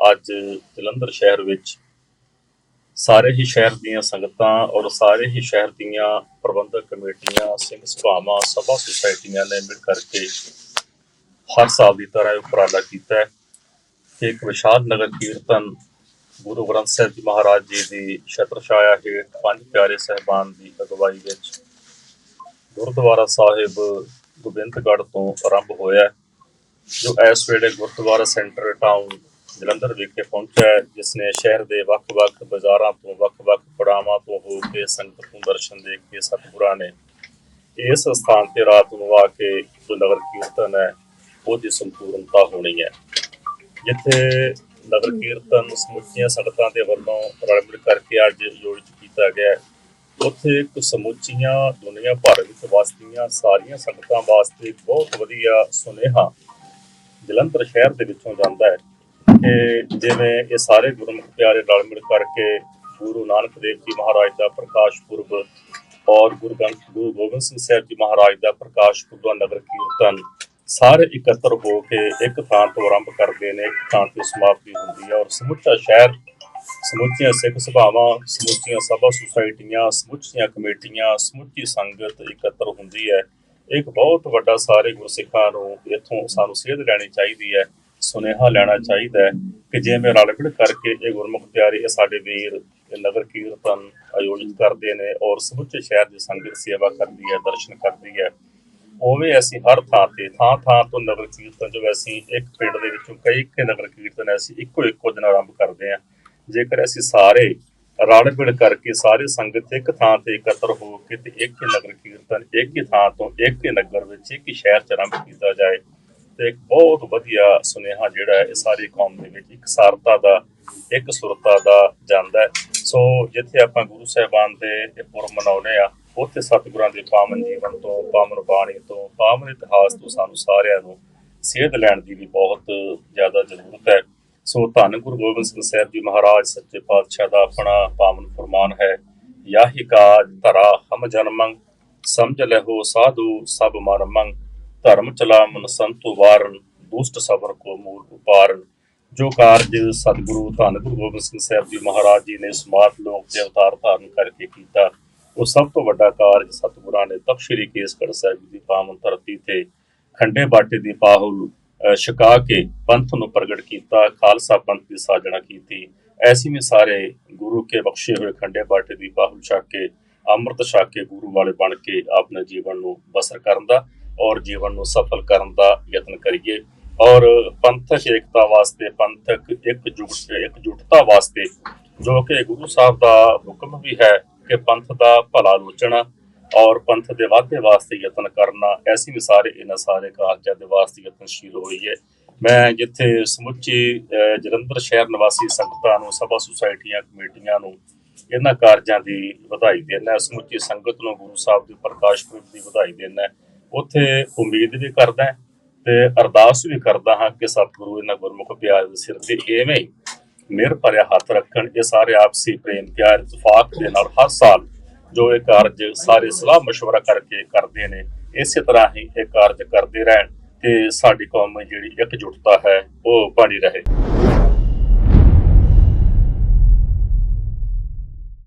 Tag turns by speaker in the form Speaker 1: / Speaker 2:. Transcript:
Speaker 1: ਅੱਜ ਜਲੰਧਰ ਸ਼ਹਿਰ ਵਿੱਚ ਸਾਰੇ ਹੀ ਸ਼ਹਿਰ ਦੀਆਂ ਸੰਗਤਾਂ ਔਰ ਸਾਰੇ ਹੀ ਸ਼ਹਿਰ ਦੀਆਂ ਪ੍ਰਬੰਧਕ ਕਮੇਟੀਆਂ, ਸਿੰਘ ਸਭਾਵਾਂ, ਸਭਾ ਸੁਸਾਇਟੀਆਂ ਨੇ ਮਿਲ ਕਰਕੇ ਹਰ ਸਾਲ ਦੀ ਤਰ੍ਹਾਂ ਉਪਰਾਲਾ ਕੀਤਾ ਹੈ ਕਿ ਇੱਕ ਵਿਸ਼ਾਲ ਨਗਰ ਕੀਰਤਨ ਗੁਰੂ ਗ੍ਰੰਥ ਸਾਹਿਬ ਜੀ ਮਹਾਰਾਜ ਜੀ ਦੀ ਛਤਰ ਛਾਇਆ ਹੇਠ ਪੰਜ ਪਿਆਰੇ ਸਹਿਬਾਨ ਦੀ ਅਗਵਾਈ ਵਿੱਚ ਗੁਰਦੁਆਰਾ ਸਾਹਿਬ ਗੋਬਿੰਦਗੜ੍ਹ ਤੋਂ ਆਰੰਭ ਹੋਇਆ ਜੋ ਇਸ ਵੇਲੇ ਗੁਰਦੁਆਰਾ ਸੈਂਟਰ ਟਾਊਨ ਜਲੰਧਰ ਵਿਖੇ ਪਹੁੰਚਿਆ ਹੈ, ਜਿਸ ਨੇ ਸ਼ਹਿਰ ਦੇ ਵੱਖ-ਵੱਖ ਬਾਜ਼ਾਰਾਂ ਤੋਂ ਵੱਖ-ਵੱਖ ਪੜਾਵਾਂ ਤੋਂ ਹੋ ਕੇ ਸੰਗਤ ਨੂੰ ਦਰਸ਼ਨ ਦੇ ਕੇ ਸਤਿਗੁਰਾਂ ਨੇ ਇਸ ਸਥਾਨ ਤੇ ਰਾਤ ਨੂੰ ਆ ਕੇ ਜੋ ਨਗਰ ਕੀਰਤਨ ਹੈ ਉਹਦੀ ਸੰਪੂਰਨਤਾ ਹੋਣੀ ਹੈ। ਜਿੱਥੇ ਨਗਰ ਕੀਰਤਨ ਸਮੁੱਚੀਆਂ ਸੰਗਤਾਂ ਦੇ ਵੱਲੋਂ ਰਲ ਮਿਲ ਕਰਕੇ ਅੱਜ ਆਯੋਜਿਤ ਕੀਤਾ ਗਿਆ ਉੱਥੇ ਇੱਕ ਸਮੁੱਚੀਆਂ ਦੁਨੀਆ ਭਰ ਵਿੱਚ ਵਸਦੀਆਂ ਸਾਰੀਆਂ ਸੰਗਤਾਂ ਵਾਸਤੇ ਬਹੁਤ ਵਧੀਆ ਸੁਨੇਹਾ ਜਲੰਧਰ ਸ਼ਹਿਰ ਦੇ ਵਿੱਚੋਂ ਜਾਂਦਾ ਹੈ। ਕਿ ਜਿਵੇਂ ਇਹ ਸਾਰੇ ਗੁਰਮੁਖ ਪਿਆਰੇ ਰਲ ਮਿਲ ਕਰਕੇ ਗੁਰੂ ਨਾਨਕ ਦੇਵ ਜੀ ਮਹਾਰਾਜ ਦਾ ਪ੍ਰਕਾਸ਼ ਪੁਰਬ ਔਰ ਗੁਰੂ ਗ੍ਰੰਥ, ਗੁਰੂ ਗੋਬਿੰਦ ਸਿੰਘ ਸਾਹਿਬ ਜੀ ਮਹਾਰਾਜ ਦਾ ਪ੍ਰਕਾਸ਼ ਪੁਰਬ ਦਾ ਨਗਰ ਕੀਰਤਨ ਸਾਰੇ ਇਕੱਤਰ ਹੋ ਕੇ ਇੱਕ ਥਾਂ ਤੋਂ ਆਰੰਭ ਕਰਦੇ ਨੇ, ਇੱਕ ਥਾਂ ਤੇ ਸਮਾਪਤੀ ਹੁੰਦੀ ਹੈ ਔਰ ਸਮੁੱਚਾ ਸ਼ਹਿਰ, ਸਮੁੱਚੀਆਂ ਸਿੱਖ ਸਭਾਵਾਂ, ਸਮੁੱਚੀਆਂ ਸਭਾ ਸੁਸਾਇਟੀਆਂ, ਸਮੁੱਚੀਆਂ ਕਮੇਟੀਆਂ, ਸਮੁੱਚੀ ਸੰਗਤ ਇਕੱਤਰ ਹੁੰਦੀ ਹੈ। ਇੱਕ ਬਹੁਤ ਵੱਡਾ ਸਾਰੇ ਗੁਰਸਿੱਖਾਂ ਨੂੰ ਇੱਥੋਂ ਸਾਨੂੰ ਸੇਧ ਲੈਣੀ ਚਾਹੀਦੀ ਹੈ ਸੁਨੇਹਾ ਲੈਣਾ ਚਾਹੀਦਾ ਹੈ ਕਿ ਜਿਵੇਂ ਰਲ ਮਿਲ ਕਰਕੇ ਇਹ ਗੁਰਮੁਖ ਪਿਆਰੇ ਇਹ ਸਾਡੇ ਵੀਰ ਨਗਰ ਕੀਰਤਨ ਆਯੋਜਿਤ ਕਰਦੇ ਨੇ ਔਰ ਸਮੁੱਚੇ ਸ਼ਹਿਰ ਦੀ ਸੰਗਤ ਸੇਵਾ ਕਰਦੀ ਹੈ, ਦਰਸ਼ਨ ਕਰਦੀ ਹੈ, ਉਵੇਂ ਅਸੀਂ ਹਰ ਥਾਂ ਤੇ, ਥਾਂ ਥਾਂ ਤੋਂ ਨਗਰ ਕੀਰਤਨ, ਜੋ ਅਸੀਂ ਇੱਕ ਪਿੰਡ ਦੇ ਵਿੱਚੋਂ ਕਈ ਕਈ ਨਗਰ ਕੀਰਤਨ ਅਸੀਂ ਇੱਕੋ ਇੱਕੋ ਦਿਨ ਆਰੰਭ ਕਰਦੇ ਹਾਂ। ਜੇਕਰ ਅਸੀਂ ਸਾਰੇ ਰਲ ਮਿਲ ਕਰਕੇ ਸਾਰੇ ਸੰਗਤ ਇੱਕ ਥਾਂ ਤੇ ਇਕੱਤਰ ਹੋ ਕੇ ਤੇ ਇੱਕ ਹੀ ਨਗਰ ਕੀਰਤਨ, ਇੱਕ ਹੀ ਥਾਂ ਤੋਂ ਇੱਕ ਹੀ ਨਗਰ ਵਿੱਚ ਇੱਕ ਹੀ ਸ਼ਹਿਰ ਚ ਆਰੰਭ ਕੀਤਾ ਜਾਏ ਤੇ ਇੱਕ ਬਹੁਤ ਵਧੀਆ ਸੁਨੇਹਾ ਜਿਹੜਾ ਹੈ, ਇਹ ਸਾਰੀ ਕੌਮ ਦੇ ਵਿੱਚ ਇੱਕ ਸਾਰਤਾ ਦਾ, ਇੱਕ ਸੁਰਤਾ ਦਾ ਜਾਂਦਾ ਹੈ। ਸੋ ਜਿੱਥੇ ਆਪਾਂ ਗੁਰੂ ਸਾਹਿਬਾਨ ਦੇ ਇਹ ਪੁਰਬ ਮਨਾਉਂਦੇ ਆ ਉੱਥੇ ਸਤਿਗੁਰਾਂ ਦੇ ਪਾਵਨ ਜੀਵਨ ਤੋਂ, ਪਾਵਨ ਬਾਣੀ ਤੋਂ, ਪਾਵਨ ਇਤਿਹਾਸ ਤੋਂ ਸਾਨੂੰ ਸਾਰਿਆਂ ਨੂੰ ਸੇਧ ਲੈਣ ਦੀ ਵੀ ਬਹੁਤ ਜ਼ਿਆਦਾ ਜ਼ਰੂਰਤ ਹੈ। ਸੋ ਧੰਨ ਗੁਰੂ ਗੋਬਿੰਦ ਸਿੰਘ ਸਾਹਿਬ ਜੀ ਮਹਾਰਾਜ, ਸੱਚੇ ਪਾਤਸ਼ਾਹ ਦਾ ਆਪਣਾ ਪਾਵਨ ਫਰਮਾਨ ਹੈ, ਯਾਹੀ ਕਾਜ ਧਰਾ ਹਮ ਜਨਮੰ, ਸਮਝ ਲਹੋ ਸਾਧੂ ਸਭ ਮਨ ਮੰਗ ਧਰਮ ਚਲਾਮਨ ਸੰਤੁ ਵਾਰਨ, ਦੁਸ਼ਟ ਸਬਰ ਕੋ ਮੂਲ ਉਪਾਰਨ। ਜੋ ਕਾਰਜ ਸਤਿਗੁਰੂ ਧੰਨ ਗੁਰੂ ਗੋਬਿੰਦ ਸਿੰਘ ਸਾਹਿਬ ਜੀ ਮਹਾਰਾਜ ਜੀ ਨੇ ਸਮਾਤ ਲੋਕ ਦੇ ਅਵਤਾਰ ਧਾਰਨ ਕਰਕੇ ਕੀਤਾ, ਉਹ ਸਭ ਤੋਂ ਵੱਡਾ ਕਾਰਜ ਸਤਿਗੁਰਾਂ ਨੇ ਤਪ ਸ਼੍ਰੀ ਕੇਸਗੜ੍ਹ ਸਾਹਿਬ ਦੀ ਪਾਵਨ ਧਰਤੀ ਤੇ ਖੰਡੇ ਬਾਟੇ ਦੀ ਪਾਹੁਲ ਛਕਾ ਕੇ ਪੰਥ ਨੂੰ ਪ੍ਰਗਟ ਕੀਤਾ, ਖਾਲਸਾ ਪੰਥ ਦੀ ਸਾਜਣਾ ਕੀਤੀ। ਐਸੀ ਵੀ ਸਾਰੇ ਗੁਰੂ ਕੇ ਬਖਸ਼ੇ ਹੋਏ ਖੰਡੇ ਬਾਟੇ ਦੀ ਪਾਹੁਲ ਛਕ ਕੇ, ਅੰਮ੍ਰਿਤ ਛਕ ਕੇ ਗੁਰੂ ਵਾਲੇ ਬਣ ਕੇ ਆਪਣੇ ਜੀਵਨ ਨੂੰ ਬਸਰ ਕਰਨ ਦਾ ਔਰ ਜੀਵਨ ਨੂੰ ਸਫਲ ਕਰਨ ਦਾ ਯਤਨ ਕਰੀਏ। ਔਰ ਪੰਥਕ ਏਕਤਾ ਵਾਸਤੇ, ਪੰਥਕ ਇੱਕ ਇਕਜੁੱਟ ਇਕਜੁੱਟਤਾ ਵਾਸਤੇ, ਜੋ ਕਿ ਗੁਰੂ ਸਾਹਿਬ ਦਾ ਹੁਕਮ ਵੀ ਹੈ ਕਿ ਪੰਥ ਦਾ ਭਲਾ ਲੋਚਣਾ ਔਰ ਪੰਥ ਦੇ ਵਾਧੇ ਵਾਸਤੇ ਯਤਨ ਕਰਨਾ, ਐਸੀ ਵੀ ਸਾਰੇ ਇਹਨਾਂ ਸਾਰੇ ਕਾਰਜਾਂ ਦੇ ਵਾਸਤੇ ਯਤਨਸ਼ੀਲ ਹੋਈ ਹੈ ਮੈਂ ਜਿੱਥੇ ਸਮੁੱਚੀ ਜਲੰਧਰ ਸ਼ਹਿਰ ਨਿਵਾਸੀ ਸੰਗਤਾਂ ਨੂੰ, ਸਭਾ ਸੁਸਾਇਟੀਆਂ, ਕਮੇਟੀਆਂ ਨੂੰ ਇਹਨਾਂ ਕਾਰਜਾਂ ਦੀ ਵਧਾਈ ਦੇਣਾ ਸਮੁੱਚੀ ਸੰਗਤ ਨੂੰ ਗੁਰੂ ਸਾਹਿਬ ਦੇ ਪ੍ਰਕਾਸ਼ ਪੁਰਬ ਦੀ ਵਧਾਈ ਦੇਣਾ ਉੱਥੇ ਉਮੀਦ ਵੀ ਕਰਦਾ ਹਾਂ ਤੇ ਅਰਦਾਸ ਵੀ ਕਰਦਾ ਹਾਂ ਕਿ ਸਤਿਗੁਰੂ ਇਹਨਾਂ ਗੁਰਮੁਖ ਪਿਆਰ ਦੇ ਸਿਰ ਤੇ ਐਵੇਂ ਹੀ ਮਿਹਰ ਭਰਿਆ ਹੱਥ ਰੱਖਣ ਇਹ ਸਾਰੇ ਆਪਸੀ ਪ੍ਰੇਮ ਪਿਆਰ ਇਤਫਾਕ ਦੇ ਨਾਲ ਹਰ ਸਾਲ ਜੋ ਇਹ ਕਾਰਜ ਸਾਰੇ ਸਲਾਹ مشورہ ਕਰਕੇ ਕਰਦੇ ਨੇ ਇਸੇ ਤਰ੍ਹਾਂ ਹੀ ਇਹ ਕਾਰਜ ਕਰਦੇ ਰਹਿਣ ਤੇ ਸਾਡੀ ਕੌਮ ਜਿਹੜੀ ਇਕਜੁੱਟਤਾ ਹੈ ਉਹ ਬਣੀ ਰਹੇ